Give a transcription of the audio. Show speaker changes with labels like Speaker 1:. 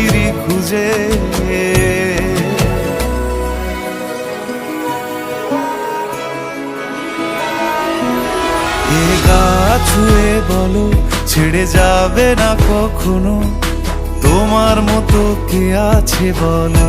Speaker 1: না খুঁজে। এ গা ছুঁয়ে বলো ছেড়ে যাবে না কখনো? তোমার মতো কে আছে বলো?